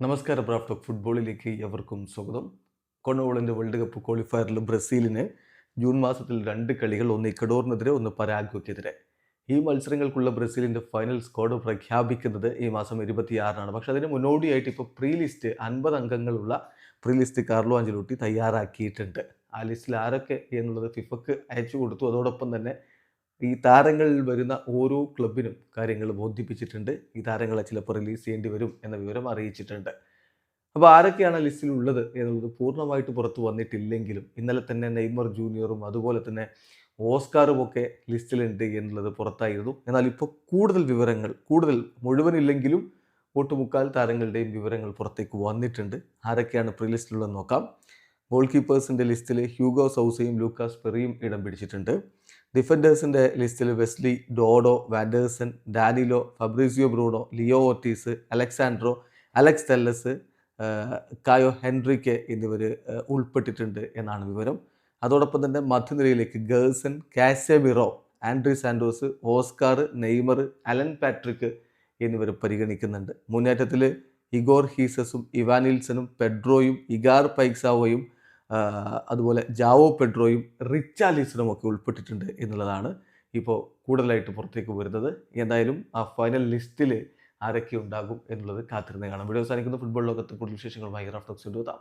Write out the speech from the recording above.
നമസ്കാരം പ്രാപ്ത ഫുട്ബോളിലേക്ക് എവർക്കും സ്വാഗതം. കൊണോളിന്റെ വേൾഡ് കപ്പ് ക്വാളിഫയറിൽ ബ്രസീലിന് ജൂൺ മാസത്തിൽ രണ്ട് കളികൾ ഒന്ന് ഇക്കഡോറിനെതിരെ ഒന്ന് പരാഗ്വയ്ക്കെതിരെ ഈ മത്സരങ്ങൾക്കുള്ള ബ്രസീലിന്റെ ഫൈനൽ സ്ക്വാഡ് പ്രഖ്യാപിക്കുന്നത് ഈ മാസം ഇരുപത്തിയാറിനാണ്. പക്ഷേ അതിന് മുന്നോടിയായിട്ട് ഇപ്പോൾ പ്രീ ലിസ്റ്റ് അൻപത് അംഗങ്ങളുള്ള പ്രീ ലിസ്റ്റ് കാർലോ അഞ്ചലൂട്ടി തയ്യാറാക്കിയിട്ടുണ്ട്. ആ ലിസ്റ്റിൽ ആരൊക്കെ എന്നുള്ളത് ഫിഫക്ക് അയച്ചു കൊടുത്തു. അതോടൊപ്പം തന്നെ ഈ താരങ്ങളിൽ വരുന്ന ഓരോ ക്ലബിനും കാര്യങ്ങൾ ബോധിപ്പിച്ചിട്ടുണ്ട്. ഈ താരങ്ങളെ ചിലപ്പോൾ റിലീസ് ചെയ്യേണ്ടി വരും എന്ന വിവരം അറിയിച്ചിട്ടുണ്ട്. അപ്പോൾ ആരൊക്കെയാണ് ലിസ്റ്റിൽ ഉള്ളത് എന്നുള്ളത് പൂർണമായിട്ട് പുറത്തു വന്നിട്ടില്ലെങ്കിലും ഇന്നലെ തന്നെ നെയ്മർ ജൂനിയറും അതുപോലെ തന്നെ ഓസ്കാറും ഒക്കെ ലിസ്റ്റിലുണ്ട് എന്നുള്ളത് പുറത്തായിരുന്നു. എന്നാൽ ഇപ്പോൾ കൂടുതൽ വിവരങ്ങൾ കൂടുതൽ മുഴുവനില്ലെങ്കിലും ഒട്ടുമുക്കാൽ താരങ്ങളുടെയും വിവരങ്ങൾ പുറത്തേക്ക് വന്നിട്ടുണ്ട്. ആരൊക്കെയാണ് പ്രീ ലിസ്റ്റിലുള്ളത് നോക്കാം. ഗോൾ കീപ്പേഴ്സിന്റെ ലിസ്റ്റിൽ ഹ്യൂഗോ സൗസയും ലൂക്കാസ് പെറിയും ഇടം പിടിച്ചിട്ടുണ്ട്. ഡിഫൻഡേഴ്സിന്റെ ലിസ്റ്റിൽ Wesley Dodo Wanderson Danilo Fabricio Bruno Leo Ortiz Alexsandro Alex Telles Caio Henrique എന്നിവർ ഉൾപ്പെട്ടിട്ടുണ്ട് എന്നാണ് വിവരം. അതോടൊപ്പം തന്നെ മധ്യനിരയിലേക്ക് Gerson Casemiro Andrey Santos Oscar Neymar Allan Patrick എന്നിവർ പരിഗണിക്കുന്നുണ്ട്. മുന്നേറ്റത്തിൽ ഇഗോർ ഹീസസും ഇവാനിൽസനും പെഡ്രോയും ഇഗാർ പൈക്സാവോയും അതുപോലെ ജാവോ പെഡ്രോയും റിച്ചാലിസനും ഒക്കെ ഉൾപ്പെട്ടിട്ടുണ്ട് എന്നുള്ളതാണ് ഇപ്പോൾ കൂടുതലായിട്ട് പുറത്തേക്ക് വരുന്നത്. എന്തായാലും ആ ഫൈനൽ ലിസ്റ്റിൽ ആരൊക്കെ ഉണ്ടാകും എന്നുള്ളത് കാത്തിരുന്ന് കാണാം. വീഡിയോ അവസാനിക്കുന്ന. ഫുട്ബോൾ ലോകത്ത് കൂടുതൽ വിശേഷങ്ങളുമായി റാഫ്റ്റോക്സ് എത്താം